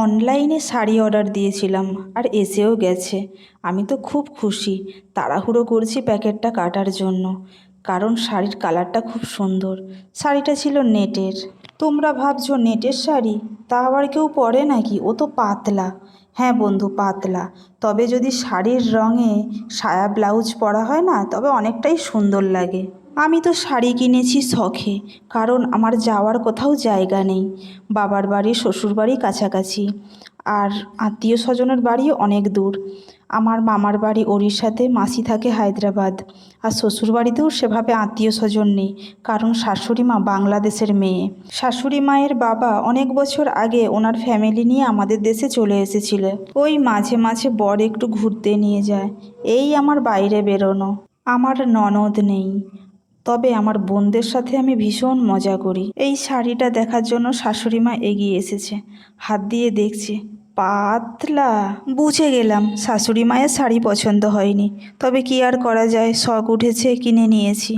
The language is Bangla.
অনলাইনে শাড়ি অর্ডার দিয়েছিলাম আর এসেও গেছে। আমি তো খুব খুশি, তাড়াহুড়ো করছি প্যাকেটটা কাটার জন্য। কারণ শাড়ির কালারটা খুব সুন্দর। শাড়িটা ছিল নেটের। তোমরা ভাবছ, নেটের শাড়ি? তা আবার কেউ পরে নাকি? ও তো পাতলা। হ্যাঁ বন্ধু, পাতলা। তবে যদি শাড়ির রঙে সায়া ব্লাউজ পরা হয় না, তবে অনেকটাই সুন্দর লাগে। আমি তো শাড়ি কিনেছি শখে, কারণ আমার যাওয়ার কোথাও জায়গা নেই। বাবার বাড়ি, শ্বশুর বাড়ি কাছাকাছি, আর আত্মীয় স্বজনের বাড়িও অনেক দূর। আমার মামার বাড়ি ওড়িশাতে, মাসি থাকে হায়দ্রাবাদ, আর শ্বশুর বাড়িতেও সেভাবে আত্মীয় স্বজন নেই, কারণ শাশুড়ি মা বাংলাদেশের মেয়ে। শাশুড়ি মায়ের বাবা অনেক বছর আগে ওনার ফ্যামিলি নিয়ে আমাদের দেশে চলে এসেছিল। ওই মাঝে মাঝে বর একটু ঘুরতে নিয়ে যায়। এই আমার বাইরে বেরোনো। আমার ননদ নেই। তবে আমার বোনদের সাথে আমি ভীষণ মজা করি। এই শাড়িটা দেখার জন্য শাশুড়ি মা এগিয়ে এসেছে। হাত দিয়ে দেখছে। পাতলা। বুঝে গেলাম শাশুড়ি মায়ের শাড়ি পছন্দ হয়নি। তবে কি আর করা যায়? শখ উঠেছে কিনে নিয়েছি।